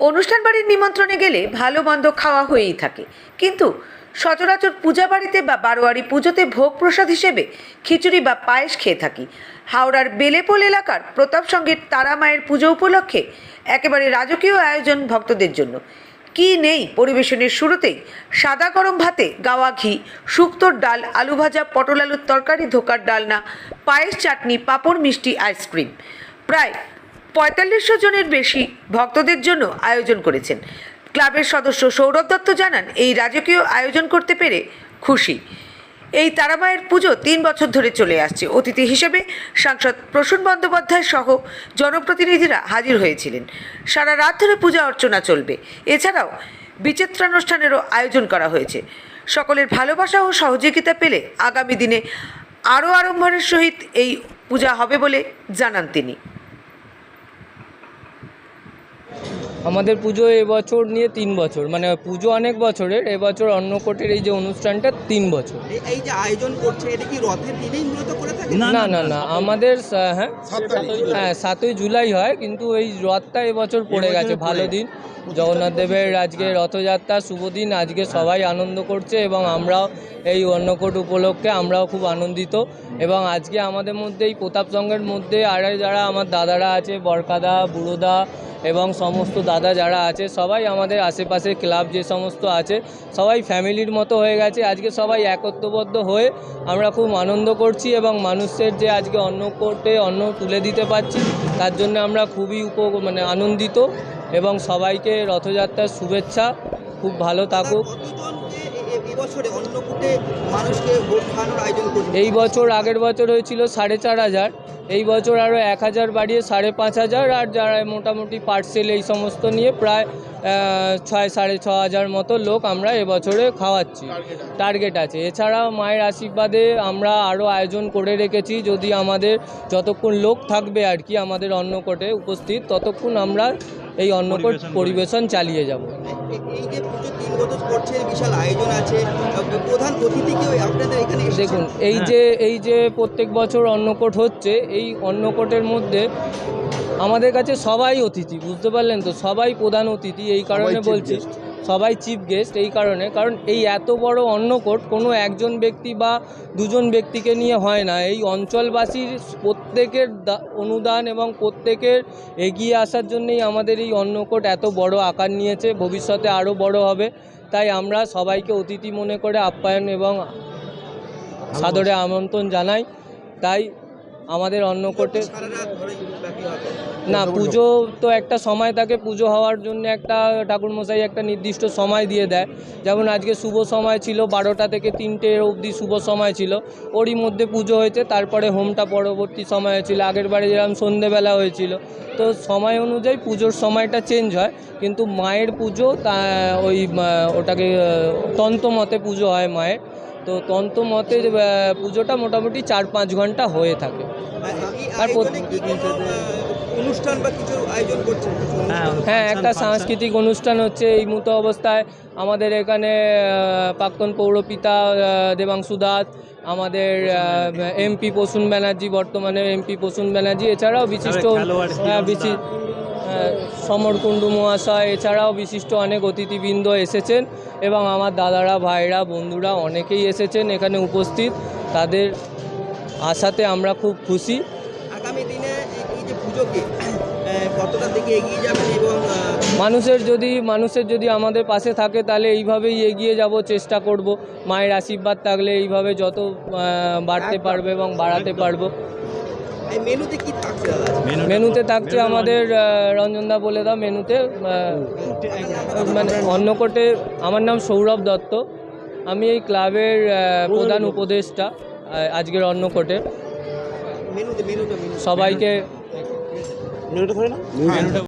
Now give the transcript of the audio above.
অনুষ্ঠান বাড়ির নিমন্ত্রণে গেলে ভালো মন্দ খাওয়া হয়েই থাকে। কিন্তু সচরাচর পূজা বাড়িতে বা বারোয়ারি পুজোতে ভোগ প্রসাদ হিসেবে খিচুড়ি বা পায়েস খেয়ে থাকি। হাওড়ার বেলেপোল এলাকার প্রতাপ সঙ্গের তারা মায়ের পুজো উপলক্ষে একেবারে রাজকীয় আয়োজন ভক্তদের জন্য। কি নেই পরিবেশনের শুরুতেই সাদা গরম ভাতে গাওয়া ঘি শুক্তোর ডাল, আলু ভাজা, পটল আলুর তরকারি, ধোকার ডালনা, পায়েস চাটনি, পাঁপড় মিষ্টি, আইসক্রিম। প্রায় পঁয়তাল্লিশশো জনের বেশি ভক্তদের জন্য আয়োজন করেছেন। ক্লাবের সদস্য সৌরভ দত্ত জানান, এই রাজকীয় আয়োজন করতে পেরে খুশি। এই তারামায়ের পুজো তিন বছর ধরে চলে আসছে। অতিথি হিসেবে সাংসদ প্রসূন বন্দ্যোপাধ্যায় সহ জনপ্রতিনিধিরা হাজির হয়েছিলেন। সারা রাত ধরে পূজা অর্চনা চলবে। এছাড়াও বিচিত্রানুষ্ঠানেরও আয়োজন করা হয়েছে। সকলের ভালোবাসা ও সহযোগিতা পেলে আগামী দিনে আরও আড়ম্বরের সহিত এই পূজা হবে বলে জানান তিনি। আমাদের পুজো এবছর নিয়ে তিন বছর মানে পুজো অনেক বছরের এবছর অন্নকোটের এই যে অনুষ্ঠানটা তিন বছর। এই- যে আয়োজন করছে এটা কি রথের দিনেই মূলত করে থাকে? না না না আমাদের হ্যাঁ হ্যাঁ সাতই জুলাই হয় কিন্তু এই রথটা এবছর পড়ে গেছে ভালো দিন। জগন্নাথ দেবের আজকে রথযাত্রা শুভ দিন আজকে সবাই আনন্দ করছে এবং আমরাও এই অন্নকোট উপলক্ষে আমরাও খুব আনন্দিত। এবং আজকে আমাদের মধ্যে এই প্রতাপ সঙ্গের মধ্যে আর যারা আমার দাদারা আছে বরকাদা বুড়োদা এবং সমস্ত দাদা যারা আছে সবাই আমাদের আশেপাশে ক্লাব যে সমস্ত আছে সবাই ফ্যামিলির মতো হয়ে গেছে। আজকে সবাই একত্রবদ্ধ হয়ে আমরা খুব আনন্দ করছি এবং মানুষের যে আজকে অন্ন করতে অন্ন তুলে দিতে পারছি তার জন্য আমরা খুবই উপ মানে আনন্দিত এবং সবাইকে রথযাত্রার শুভেচ্ছা। খুব ভালো থাকুক। এই বছর আগের বছর হয়েছিল সাড়ে চার হাজার। এই বছর আরও এক হাজার বাড়িয়ে সাড়ে পাঁচ হাজার আর যারা মোটামুটি পার্সেল এই সমস্ত নিয়ে প্রায় ছয় সাড়ে ছ হাজার মতো লোক আমরা এবছরে খাওয়াচ্ছি। টার্গেট আছে। এছাড়াও মায়ের আশীর্বাদে আমরা আরও আয়োজন করে রেখেছি যদি আমাদের যতক্ষণ লোক থাকবে আর কি আমাদের অন্নকোটে উপস্থিত ততক্ষণ আমরা এই অন্নকোট পরিবেশন চালিয়ে যাব। বছর করছে বিশাল আয়োজন আছে। প্রধান অতিথিকেও আপনাদের এখানে দেখুন এই যে এই যে প্রত্যেক বছর অন্নকোট হচ্ছে এই অন্নকোটের মধ্যে আমাদের কাছে সবাই অতিথি বুঝতে পারলেন তো? সবাই প্রধান অতিথি এই কারণে বলছি। সবাই চিফ গেস্ট এই কারণে, কারণ এই এত বড় অন্নকোট কোনো একজন ব্যক্তি বা দুজন ব্যক্তিকে নিয়ে হয় না। এই অঞ্চলবাসীর প্রত্যেকের অনুদান এবং প্রত্যেকের এগিয়ে আসার জন্যই আমাদের এই অন্নকোট এত বড় আকার নিয়েছে, ভবিষ্যতে আরও বড় হবে। তাই আমরা সবাইকে অতিথি মনে করে আপ্যায়ন এবং সাদরে আমন্ত্রণ জানাই। তাই আমাদের অন্নকোটে না পুজো তো একটা সময় থাকে পুজো হওয়ার জন্য একটা ঠাকুরমশাই একটা নির্দিষ্ট সময় দিয়ে দেয়। যেমন আজকে শুভ সময় ছিল বারোটা থেকে তিনটে অবধি শুভ সময় ছিল ওরই মধ্যে পুজো হয়েছে তারপরে হোমটা পরবর্তী সময় হয়েছিল আগের বারে যেরকম সন্ধেবেলা হয়েছিল। তো সময় অনুযায়ী পুজোর সময়টা চেঞ্জ হয় কিন্তু মায়ের পুজো তা ওই ওটাকে তন্ত্রমতে পুজো হয় মায়ের। তো তন্ত্রমতে আহ, পুজোটা মোটামুটি চার পাঁচ ঘণ্টা হয়ে থাকে। আর অনুষ্ঠান বা কিছু আয়োজন করছেন? হ্যাঁ একটা সাংস্কৃতিক অনুষ্ঠান হচ্ছে এই মতো অবস্থায়। আমাদের এখানে প্রাক্তন পৌরপিতা দেবাংশু দাস আমাদের এমপি প্রসূন ব্যানার্জি বর্তমানে এমপি প্রসূন ব্যানার্জি এছাড়াও বিশিষ্ট হ্যাঁ, বিশি- হ্যাঁ, সমর কুণ্ডু মহাশয় এছাড়াও বিশিষ্ট অনেক অতিথিবৃন্দ এসেছেন এবং আমার দাদারা ভাইরা বন্ধুরা অনেকেই এসেছেন এখানে উপস্থিত। তাদের আশাতে আমরা খুব খুশি। আগামী দিনে এই- যে পুজোকে কতটা দিকে এগিয়ে যাবেন এবং মানুষের যদি মানুষের যদি আমাদের পাশে থাকে তাহলে এইভাবেই এগিয়ে যাব চেষ্টা করব। মায়ের আশীর্বাদ থাকলে এইভাবে যত বাড়তে পারবে এবং বাড়াতে পারব। মেনুতে কি থাকছে মেনুতে থাকছে আমাদের রঞ্জনদা বলে দাও মেনুতে মানে অন্নকোটে আমার নাম সৌরভ দত্ত। আমি এই ক্লাবের প্রধান উপদেষ্টা আজকের অন্নকোটে। মেনুতে সবাইকে